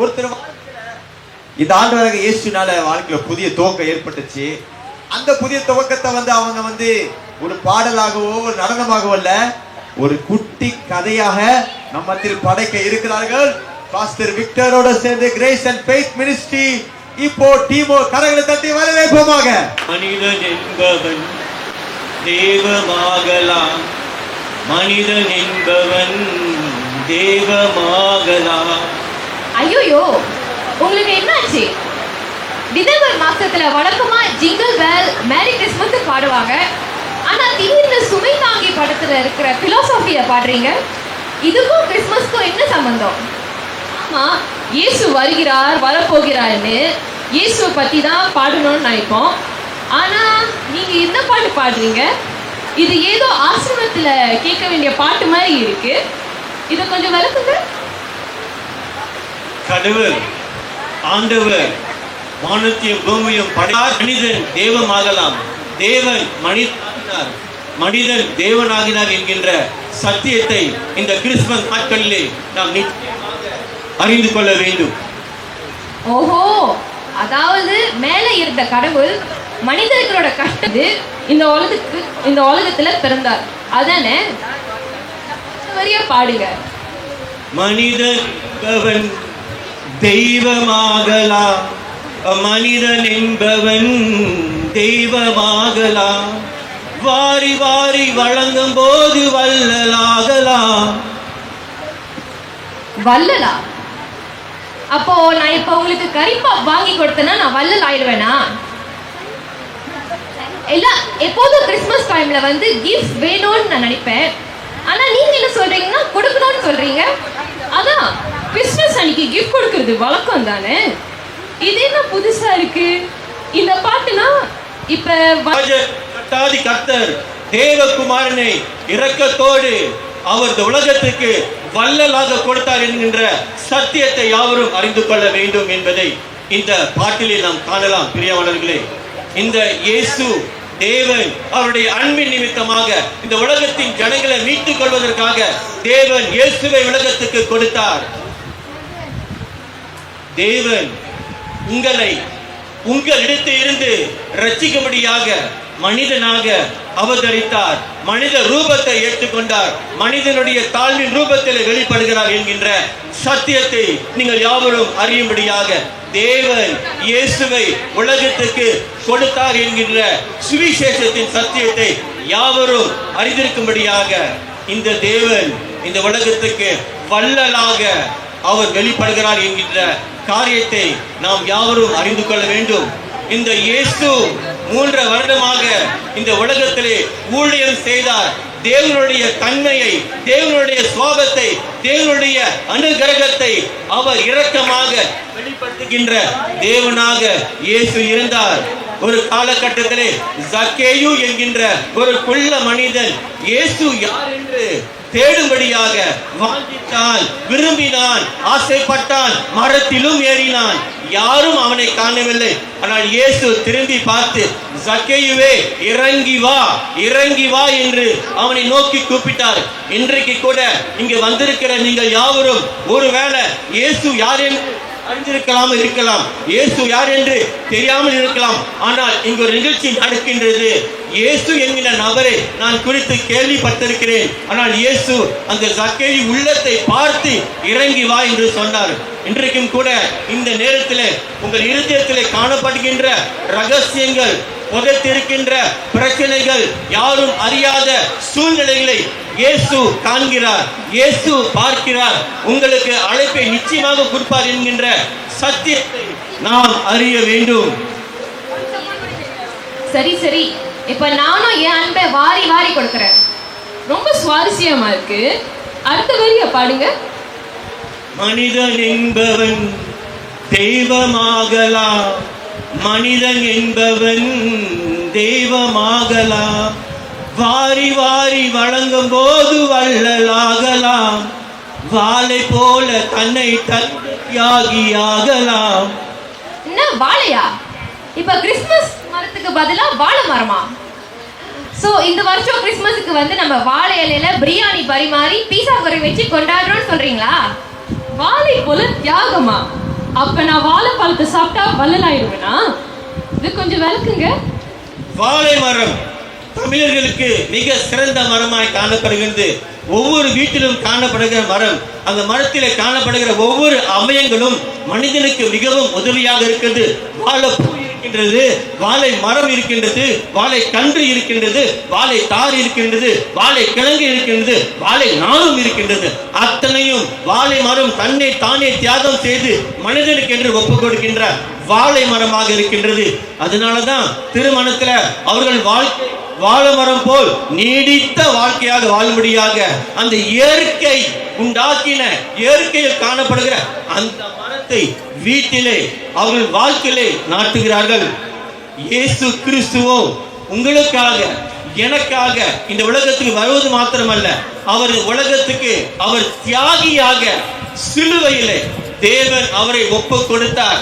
ஒருத்தர் இந்த ஆண்டவராக இயேசுனால வாழ்க்கையில புதிய துவக்கம் ஏற்பட்டுச்சு. அந்த புதிய துவக்கத்தை வந்து அவங்க வந்து ஒரு பாடலாகவோ ஒரு நடனமாகவோ அல்ல ஒரு குட்டி கதையாக நம்ம மத்தியில் படைக்க இருக்கிறார்கள். பாஸ்டர் விக்டரோட சேர்ந்து கிரேஸ் அண்ட் ஃபெய்த் மினிஸ்ட்ரி இப்போ டீமோ கரங்களை தட்டி வரவேற்போமாக. மனிதன் என்பவன் தேவமாகலாம் மனிதன் என்பவன் தேவமாகலாம் ஐயோயோ உங்களுக்கு என்னாச்சு? டிசம்பர் மாசத்துல வழக்கமா ஜிங்கிள் வேல் மேரி கிறிஸ்மஸ் பாடுவாங்க. ஆனா திடீர்னு சுமை தாங்கி படத்துல இருக்கிற பிலோசபிய பாடுறீங்க. இதுக்கும் கிறிஸ்மஸ்க்கும் என்ன சம்பந்தம்? ஆமா இயேசு வருகிறார் வரப்போகிறார்னு இயேசுவை பத்தி தான் பாடணும்னு நினைப்போம். ஆனா நீங்க என்ன பாட்டு பாடுறீங்க? இது ஏதோ ஆசிரமத்தில் கேட்க வேண்டிய பாட்டு மாதிரி இருக்கு. இதை கொஞ்சம் விளக்குங்க. கடவுள் ஆண்டவர் வானத்தையும் பூமியும் படைத்தார் மனிதன் தெய்வமாகலாம் தேவன் மனிதனாகினார் மனிதன் தேவனாகினார் என்கின்ற சத்தியத்தை இந்த கிறிஸ்துமஸ் நாட்களிலே நாம் அறிந்து கொள்ள வேண்டும். ஓஹோ அதாவது மேலே இருந்த கடவுள் மனிதர்களோட கஷ்டத்து இந்த உலகத்துக்கு இந்த உலகத்துல பிறந்தார். அதானே? பாடுங்க. மனிதன் தெய்வமாகலாம் மனிதன் என்பவன் தெய்வமாகலாம் வாரி வாரி வழங்கும் போது வள்ளலாகலாம் வள்ளலா? அப்போ நான் இப்ப உங்களுக்கு கரிப்பா வாங்கி கொடுத்தேன்னா நான் வல்லல் ஆயிடுவேனா? எல்லாம் எப்போதும் கிறிஸ்மஸ் டைம்ல வந்து கிஃப்ட் வேணும்னு நான் நினைப்பேன். ஆனா நீங்க என்ன சொல்றீங்கன்னா கொடுக்கணும்னு சொல்றீங்க. அதான். கிறிஸ்மஸ் அன்னைக்கு கிஃப்ட் கொடுக்கறது வழக்கம் தானே? இது என்ன புதுசா இருக்கு? இந்த பாட்டுனா இப்ப கட்டாதி கர்த்தர் தேவகுமாரனை இரக்கத்தோடு அவர் இந்த உலகத்துக்கு வள்ளலாக கொடுத்தார் என்கின்ற சத்தியத்தை யாவரும் அறிந்து கொள்ள வேண்டும் என்பதை இந்த பாட்டிலே நாம் காணலாம் பிரியமானவர்களே இந்த இயேசு தேவன் அவருடைய அன்பின் நிமித்தமாக இந்த உலகத்தின் ஜனங்களை மீட்டுக் கொள்வதற்காக தேவன் இயேசுவை உலகத்துக்கு கொடுத்தார். தேவன் உங்களை உங்களிடத்தில் இருந்து ரட்சிக்கும்படியாக மனிதனாக அவதரித்தார். மனித ரூபத்தை ஏற்றுக்கொண்டார். மனிதனுடைய தாழ்வின் ரூபத்தில் வெளிப்படுகிறார் என்கின்ற சத்தியத்தை நீங்கள் யாவரும் அறியும்படியாக தேவன் இயேசுவை உலகத்துக்கு கொடுத்தார் என்கின்ற சுவிசேஷத்தின் சத்தியத்தை யாவரும் அறிந்திருக்கும்படியாக இந்த தேவன் இந்த உலகத்துக்கு வள்ளலாக அவர் வெளிப்படுகிறார் என்கின்ற காரியத்தை நாம் யாவரும் அறிந்து கொள்ள வேண்டும். இந்த இயேசு மூன்று வருடமாக இந்த உலகத்திலே ஊழியம் செய்தார். தேவனுடைய தன்மையை தேவனுடைய சுவாபத்தை தேவனுடைய அனுகிரகத்தை அவர் இரக்கமாக வெளிப்படுத்துகின்ற தேவனாக இயேசு இருந்தார். ஒரு காலகட்டத்திலே ஜக்கேயு என்கின்ற ஒரு குள்ள மனிதன் இயேசு யார் என்று தேடும்படியாக வாஞ்சித்தான் விரும்பினான் ஆசைப்பட்டான் மரத்திலும் ஏறினான். யாரும் அவனை காணவில்லை. ஆனால் இயேசு திரும்பி பார்த்து சக்கையுவே இறங்கி வா இறங்கி வா என்று அவனை நோக்கி கூப்பிட்டார். இன்றைக்கு கூட இங்கு வந்திருக்கிற நீங்கள் யாவரும் ஒருவேளை இயேசு யார் என்று அறிந்திருக்கலாம் இருக்கலாம். இயேசு யார் என்று தெரியாமல் இருக்கலாம். ஆனால் இங்கு ஒரு நிகழ்ச்சி நடக்கின்றது. இயேசு என்கிற நபரை நான் குறித்து கேள்விப்பட்டிருக்கிறேன். ஆனால் இயேசு அந்த சக்கேரி உள்ளத்தை பார்த்து இறங்கி வா என்று சொன்னார். இன்றைக்கும் கூட இந்த நேரத்தில் உங்கள் இருதயத்தில் காணப்படுகின்ற ரகசியங்கள் புதைத்திருக்கின்ற பிரச்சனைகள் யாரும் அறியாத சூழ்நிலைகளை இயேசு காண்கிறார் இயேசு பார்க்கிறார் உங்களுக்கு அழைப்பை நிச்சயமாக கொடுப்பார் என்கின்ற சத்தியத்தை நாம் அறிய வேண்டும். சரி சரி. இப்ப நானும் என் அன்பை வாரி வாரி கொடுக்கறேன். ரொம்ப சுவாரஸ்யமா இருக்கு. அடுத்த வரிய பாடுங்க. மனிதன் என்பவன் தெய்வமாகலாம். மனிதன் என்பவன் தெய்வமாகலாம். வாரி வாரி வழங்கும் போது வள்ளலாகலாம். வாளை போல தன்னை தியாகியாகலாம் என்ன வாழையா இப்ப கிறிஸ்மஸ் மரத்துக்கு பதிலா வாழை மரமா? சோ இந்த வருஷம் கிறிஸ்மஸுக்கு வந்து நம்ம வாழை இலையில பிரியாணி பரிமாறி பீஸா கறி வச்சு கொண்டாடுறோம்னு சொல்றீங்களா? வாழை போல தியாகமா? அப்ப நான் வாழைப்பழத்தை சாப்பிட்டா வள்ளலாயிருவேனா இது கொஞ்சம் விளக்குங்க. வாழை மரம். தமிழர்களுக்கு மிக சிறந்த மரமாய் காணப்படுகிறது ஒவ்வொரு வீட்டிலும் காணப்படுகிற மரம் அந்த மரத்தில் காணப்படுகிற ஒவ்வொரு அவயங்களும் மனிதனுக்கு மிகவும் உதவியாக இருக்கிறது வாழப்பூ இருக்கின்றது வாழை மரம் இருக்கின்றது வாழை கன்று இருக்கின்றது வாழை தார் இருக்கின்றது வாழை கிழங்கு இருக்கின்றது வாழை நாளும் இருக்கின்றது. அத்தனையும் வாழை மரம் தன்னை தானே தியாகம் செய்து மனிதனுக்கு என்று ஒப்புக் கொடுக்கின்றார். வாழை மரமாக இருக்கின்றது. அதனாலதான் திருமணத்துல அவர்கள் வாழ்க்கை வாழை மரம் போல் நீடித்த வாழ்க்கையாக வாழும்படியாக அந்த இயற்கை உண்டாக்கின இயற்கையில் காணப்படுகிற அந்த மரத்தை வீட்டிலே அவர்கள் வாழ்க்கையிலே நாட்டுகிறார்கள். இயேசு கிறிஸ்துவோ உங்களுக்காக எனக்காக இந்த உலகத்துக்கு வருவது மாத்திரமல்ல. அவர் உலகத்துக்கு அவர் தியாகியாக சிலுவையிலே தேவன் அவரை ஒப்பு கொடுத்தார்.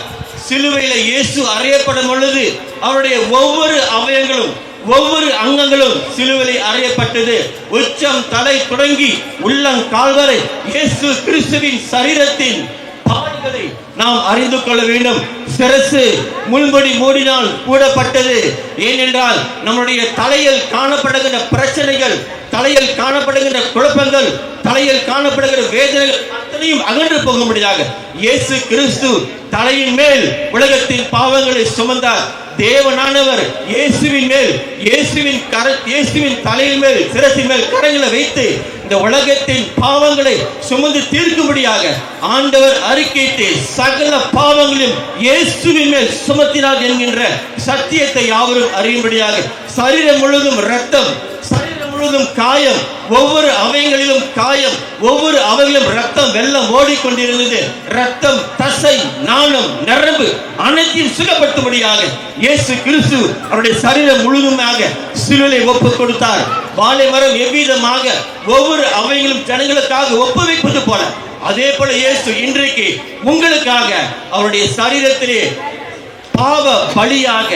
சிலுவையில இயேசு அறையப்படும் பொழுது அவருடைய ஒவ்வொரு அவயங்களும் ஒவ்வொரு அங்கங்களும் சிலுவிலை அறியப்பட்டது. உச்சம் தலை தொடங்கி உள்ளம் கால்வரை இயேசு கிறிஸ்துவின் சரீரத்தின் பாடுகளை நாம் அறிந்து கொள்ள வேண்டும். சிரசு முன்படி மூடினால் கூடப்பட்டது ஏனென்றால் நம்முடைய தலையில் காணப்படுகின்ற பிரச்சனைகள் தலையில் காணப்படுகின்ற குழப்பங்கள் தலையில் காணப்படுகிற வேதனைகள் அத்தனையும் அகன்று போகும்படியாக இயேசு கிறிஸ்து தலையின் மேல் உலகத்தின் பாவங்களை சுமந்தார். தேவனானவர் இயேசுவின் மேல் இயேசுவின் கர இயேசுவின் தலையின் மேல் சிரசின் மேல் கரங்களை வைத்து இந்த உலகத்தின் பாவங்களை சுமந்து தீர்க்கும்படியாக ஆண்டவர் அறிக்கையிட்டு சகல பாவங்களையும் இயேசுவின் மேல் சுமத்தினார் என்கின்ற சத்தியத்தை யாவரும் அறியும்படியாக சரீரம் முழுவதும் ரத்தம் ஒவ்வொரு அவைகளிலும் காயம் ஒவ்வொரு அவயங்களும் ரத்தம் வெள்ளம் ஓடிக்கொண்டிருந்தது. ரத்தம் தசை நாணம் நரம்பு அனைத்தையும் சுகப்படுத்தும்படியாக இயேசு கிறிஸ்து அவருடைய சரீரம் முழுதுமாக சிலுவை ஒப்பு கொடுத்தார். வாழை மரம் எவ்விதமாக ஒவ்வொரு அவைகளும் ஜனங்களுக்காக ஒப்பு வைப்பது போல அதே போல இயேசு இன்றைக்கு உங்களுக்காக அவருடைய சரீரத்திலே பாவ பலியாக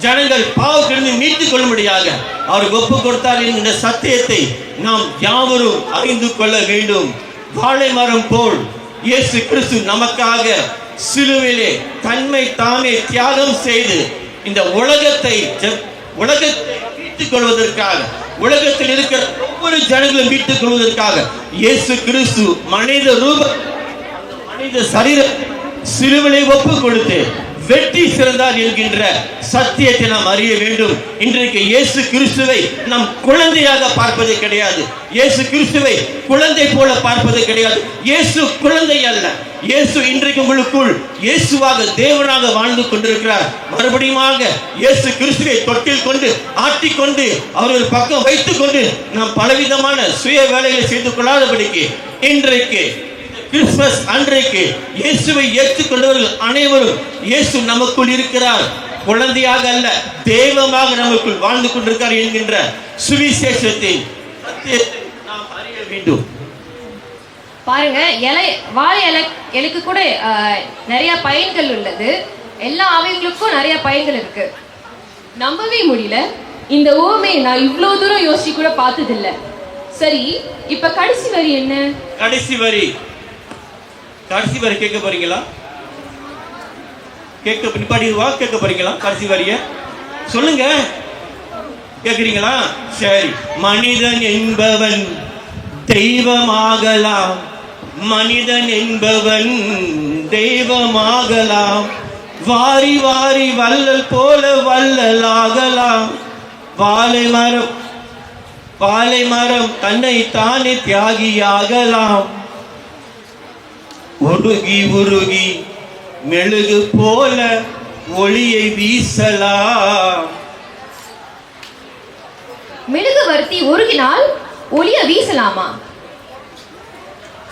ஜனங்கள் பாவத்திலிருந்து மீட்டுக் கொள்ளும்படியாக அவர் ஒப்பு கொடுத்தார் என்கிற சத்தியத்தை நாம் யாவரும் அறிந்து கொள்ள வேண்டும். வாழை மரம் போல் இயேசு கிறிஸ்து நமக்காக சிலுவிலே தன்மை தாமே தியாகம் செய்து இந்த உலகத்தை உலகத்தை மீட்டுக் கொள்வதற்காக உலகத்தில் இருக்கிற ஒவ்வொரு ஜனங்களும் மீட்டுக் கொள்வதற்காக இயேசு கிறிஸ்து மனித ரூப மனித சரீர சிலுவிலை ஒப்பு கொடுத்து வெற்றி சிறந்தார் என்கின்ற சத்தியத்தை நாம் அறிய வேண்டும். இன்றைக்கு இயேசு கிறிஸ்துவை நாம் குழந்தையாக பார்ப்பது கிடையாது. இயேசு கிறிஸ்துவை குழந்தை போல பார்ப்பது கிடையாது. இயேசு குழந்தை அல்ல. இயேசு இன்றைக்கு உங்களுக்குள் இயேசுவாக தேவனாக வாழ்ந்து கொண்டிருக்கிறார். மறுபடியுமாக இயேசு கிறிஸ்துவை தொட்டில் கொண்டு ஆட்டிக்கொண்டு அவர்கள் பக்கம் வைத்துக் கொண்டு நாம் பலவிதமான சுய வேலைகளை செய்து கொள்ளாதபடிக்கு இன்றைக்கு கிறிஸ்துமஸ் அன்றைக்கு இயேசுவை ஏற்றுக்கொண்டவர்கள் அனைவரும் இயேசு நமக்குள் இருக்கிறார். குழந்தையாக அல்ல தெய்வமாக நமக்குள் வாழ்ந்து கொண்டிருக்கார் என்கின்ற சுவிசேஷத்தை நாம் அறிய வேண்டும். பாருங்க இலை வாழை இலை இலைக்கு கூட நிறைய பயன்கள் உள்ளது. எல்லா அவயங்களுக்கும் நிறைய பயன்கள் இருக்கு. நம்பவே முடியல. இந்த ஓமை நான் இவ்வளோ தூரம் யோசிச்சு கூட பார்த்ததில்ல. சரி இப்ப கடைசி வரி என்ன? கடைசி வரி. கடைசி வரை கேட்க போறீங்களா? கேட்க பின்பாடிவா கேட்க போறீங்களா? கடைசி வரிய சொல்லுங்க. கேக்குறீங்களா? சரி. மனிதன் என்பவன் தெய்வமாகலாம். மனிதன் என்பவன் தெய்வமாகலாம். வாரி வாரி வள்ளல் போல வள்ளலாகலாம். வாழை மரம் வாழை மரம் தன்னை தானே தியாகியாகலாம். உருகி உருகி மெழுகு போல ஒளியை வீசலாம். மெழுகுவர்த்தி உருகினால் ஒளிய வீசலாமா?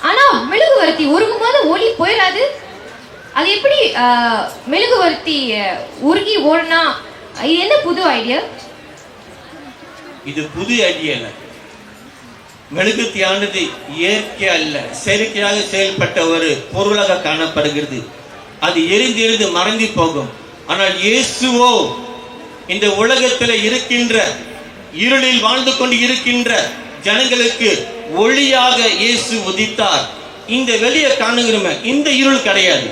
ஆனா மெழுகுவர்த்தி உருகும் போது ஒளி போயிடாது அது எப்படி ஆஹ், மெழுகுவர்த்தி ஆஹ், உருகி ஓடுனா இது என்ன புது ஐடியா இது புது ஐடியா மெழுகுத்தியானது இயற்கை அல்ல செயற்கையாக செயல்பட்ட ஒரு பொருளாக காணப்படுகிறது. அது எரிந்து எரிந்து மறந்து போகும். ஆனால் இயேசுவோ இந்த உலகத்தில் இருக்கின்ற இருளில் வாழ்ந்து கொண்டு இருக்கின்ற ஜனங்களுக்கு ஒளியாக இயேசு உதித்தார். இந்த வெளியே காணுகிறோமே இந்த இருள் கிடையாது.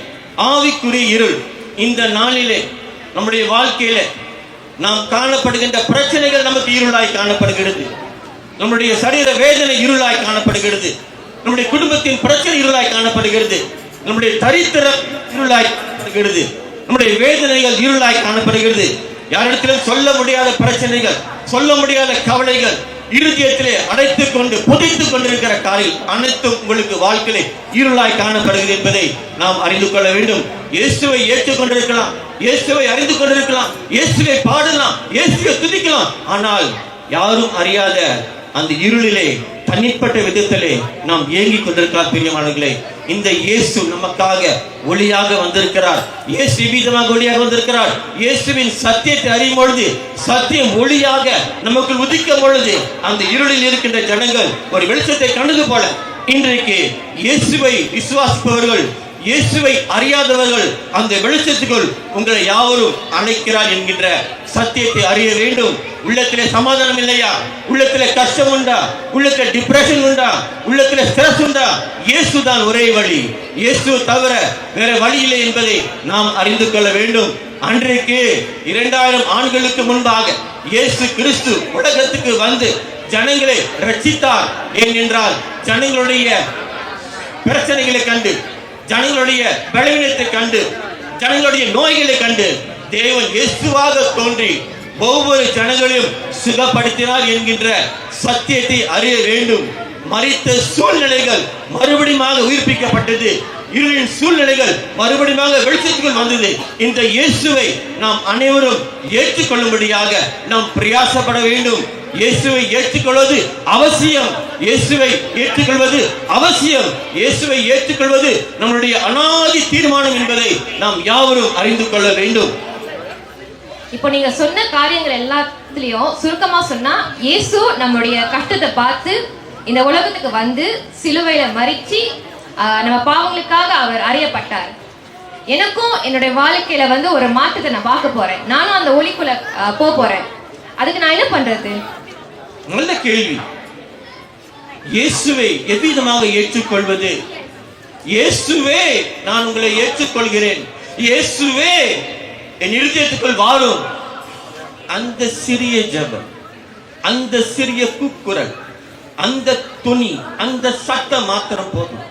ஆவிக்குரிய இருள். இந்த நாளிலே நம்முடைய வாழ்க்கையில நாம் காணப்படுகின்ற பிரச்சனைகள் நமக்கு இருளாய் காணப்படுகிறது. நம்முடைய சரீர வேதனை இருளாய் காணப்படுகிறது. நம்முடைய குடும்பத்தின் பிரச்சனை இருளாய் காணப்படுகிறது. நம்முடைய தரித்திரம் இருளாய் காணப்படுகிறது. நம்முடைய வேதனைகள் இருளாய் காணப்படுகிறது. யாரிடத்திலும் சொல்ல முடியாத பிரச்சனைகள் சொல்ல முடியாத கவலைகள் இருதயத்திலே அடைத்துக் கொண்டு புதைத்துக் கொண்டிருக்கிற காரில் அனைத்தும் உங்களுக்கு வாழ்க்கையிலே இருளாய் காணப்படுகிறது என்பதை நாம் அறிந்து கொள்ள வேண்டும். இயேசுவை ஏற்றுக்கொண்டிருக்கலாம் இயேசுவை அறிந்து கொண்டிருக்கலாம். இயேசுவை பாடலாம். இயேசுவை துதிக்கலாம். ஆனால் யாரும் அறியாத அந்த இருளிலே தனிப்பட்ட விதத்திலே நாம் ஏங்கி கொண்டிருக்கிறார் பிரியமானவர்களே. இந்த இயேசு நமக்காக ஒளியாக வந்திருக்கிறார். இயேசு விதமாக ஒளியாக வந்திருக்கிறார். இயேசுவின் சத்தியத்தை அறியும் பொழுது சத்தியம் ஒளியாக நமக்கு உதிக்கும் பொழுது அந்த இருளில் இருக்கின்ற ஜனங்கள் ஒரு வெளிச்சத்தை கண்டது போல இன்றைக்கு இயேசுவை விசுவாசிப்பவர்கள் இயேசுவை அறியாதவர்கள் அந்த வெளிச்சத்துக்குள் உங்களை யாவரும் அழைக்கிறார் என்கின்ற சத்தியத்தை அறிய வேண்டும். உள்ளத்திலே சமாதானம் இல்லையா? உள்ளத்திலே கஷ்டம் உண்டா? உள்ளத்திலே டிப்ரெஷன் உண்டா? உள்ளத்திலே ஸ்ட்ரெஸ் உண்டா? இயேசு தான் ஒரே வழி. இயேசு தவிர வேற வழி இல்லை என்பதை நாம் அறிந்து கொள்ள வேண்டும். அன்றைக்கு இரண்டாயிரம் ஆண்களுக்கு முன்பாக இயேசு கிறிஸ்து உலகத்துக்கு வந்து ஜனங்களை ரட்சித்தார். ஏனென்றால் ஜனங்களுடைய பிரச்சனைகளை கண்டு ஜனங்களுடைய பலவீனத்தை கண்டு ஜனங்களுடைய நோய்களை கண்டு தேவன் இயேசுவாக தோன்றி ஒவ்வொரு ஜனங்களையும் சுகப்படுத்தினார் என்கின்ற சத்தியத்தை அறிய வேண்டும். மறித்த சூழ்நிலைகள் மறுபடியும் உயிர்ப்பிக்கப்பட்டது. இருளின் சூழ்நிலைகள் மறுபடியும் வெளிச்சத்துக்குள் வந்தது. இந்த இயேசுவை நாம் அனைவரும் ஏற்றுக்கொள்ளும்படியாக நாம் பிரயாசப்பட வேண்டும். இயேசுவை ஏற்றுக்கொள்வது அவசியம். இயேசுவை ஏற்றுக்கொள்வது அவசியம். இயேசுவை ஏற்றுக்கொள்வது நம்முடைய அனாதி தீர்மானம் என்பதை நாம் யாவரும் அறிந்து கொள்ள வேண்டும். இப்போ நீங்க சொன்ன காரியங்கள் எல்லாத்துலயும் சுருக்கமா சொன்னா இயேசு நம்முடைய கஷ்டத்தை பார்த்து இந்த உலகத்துக்கு வந்து சிலுவையில மறிச்சு நம்ம பாவங்களுக்காக அவர் அறியப்பட்டார். எனக்கும் என்னுடைய வாழ்க்கையில வந்து ஒரு மாற்றத்தை நான் பார்க்க போறேன். நானும் அந்த ஒளிக்குள்ள போக போறேன். அதுக்கு நான் என்ன பண்றது? நல்ல கேள்வி. இயேசுவை எவ்விதமாக ஏற்றுக்கொள்வது? இயேசுவே நான் உங்களை ஏற்றுக்கொள்கிறேன். இயேசுவே என் இருதயத்துக்குள் வாழும். அந்த சிறிய ஜெபம் அந்த சிறிய கூக்குரல் அந்த துணி அந்த சத்தம் மாத்திரம் போதும்.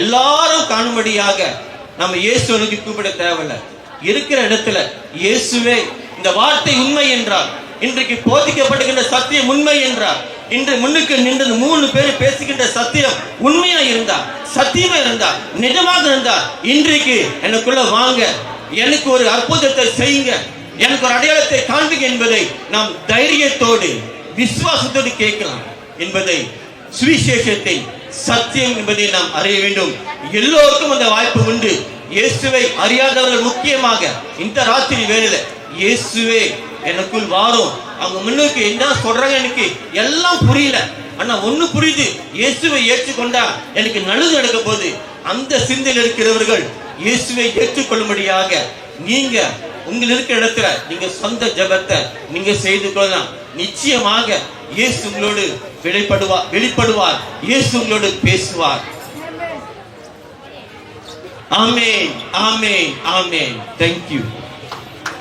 எல்லாரும் காணும்படியாக நம்ம இயேசுவனுக்கு கூப்பிட தேவையில்ல. இருக்கிற இடத்துல இயேசுவே இந்த வார்த்தை உண்மை என்றால் இன்றைக்கு போதிக்கப்படுகின்ற சத்தியம் உண்மை என்றார். இன்று முன்னுக்கு நின்று மூணு பேர் பேசுகின்ற சத்தியம் உண்மையா இருந்தா சத்தியமா இருந்தா நிஜமாக இருந்தா இன்றைக்கு எனக்குள்ள வாங்க எனக்கு ஒரு அற்புதத்தை செய்யுங்க எனக்கு ஒரு அடையாளத்தை காண்பீங்க என்பதை நாம் தைரியத்தோடு விசுவாசத்தோடு கேட்கலாம் என்பதை சுவிசேஷத்தை சத்தியம் என்பதை நாம் அறிய வேண்டும். எல்லோருக்கும் அந்த வாய்ப்பு உண்டு. இயேசுவை அறியாதவர்கள் முக்கியமாக இந்த ராத்திரி வேளையில இயேசுவே எனக்குள் வாரும். அவங்க முன்னுக்கு என்ன சொல்றாங்க எனக்கு எல்லாம் புரியல. ஆனா ஒண்ணு புரியுது. இயேசுவை ஏற்றுக்கொண்டா எனக்கு நல்லது நடக்க போகுது. அந்த சிந்தையில் இருக்கிறவர்கள் இயேசுவை ஏற்றுக்கொள்ளும்படியாக நீங்க உங்கள் இருக்கிற இடத்துல நீங்க சொந்த ஜெபத்தை நீங்க செய்து கொள்ளலாம். நிச்சயமாக இயேசு உங்களோடு வெளிப்படுவார் வெளிப்படுவார். இயேசு உங்களோடு பேசுவார். ஆமென் ஆமென் ஆமென். தேங்க்யூ